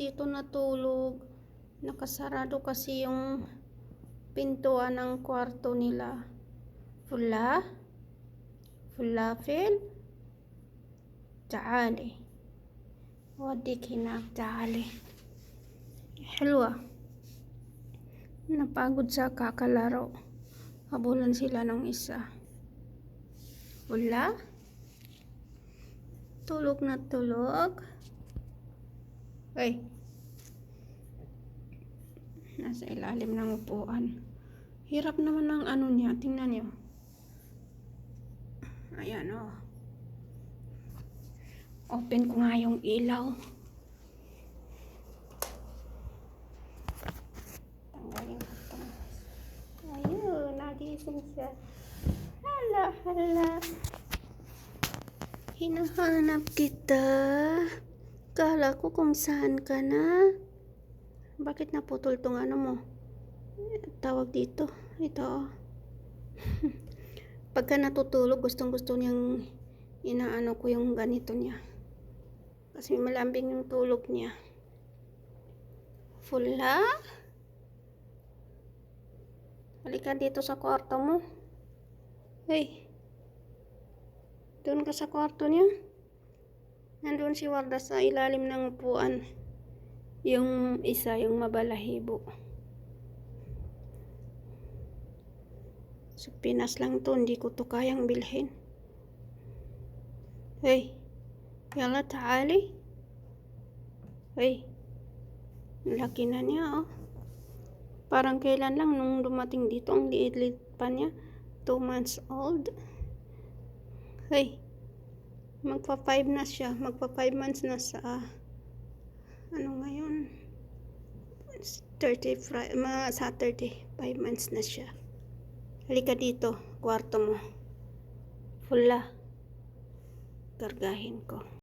dito natulog. Nakasarado kasi yung pintuan ng kwarto nila. Fula? Fulafel? تعالي وديك هناك تعالي حلوة napagod sa kakalaro habulan sila ng isa wala tulog na tulog ay nasa ilalim ng upuan hirap naman ng ano niya tingnan niyo ayan oh Open ko nga yung ilaw. Tanggalin ko ito. Ayun, nagising siya. Hala, hala. Hinahanap kita. Kala ko kung saan ka na. Bakit naputol tong ano mo? Tawag dito. Ito. Pagka natutulog, gustong gusto niyang inaano ko yung ganito niya. Kasi malambing yung tulog niya. Fula? Halika dito sa kwarto mo. Hey. Doon ka sa kwarto niya. Nandun si Warda sa ilalim ng upuan. Yung isa, yung mabalahibo. Sa Pinas lang to, hindi ko to kayang bilhin. Hey, yala taali. Hey, laki na niya oh. Parang kailan lang nung dumating dito ang liit-liit pa niya. 2 months old. Hey, Magpa five na siya. Magpa five months na sa ano ngayon? 30 Friday, mga Saturday. Five months na siya. Halika dito, kwarto mo. Fula. Kargahin ko.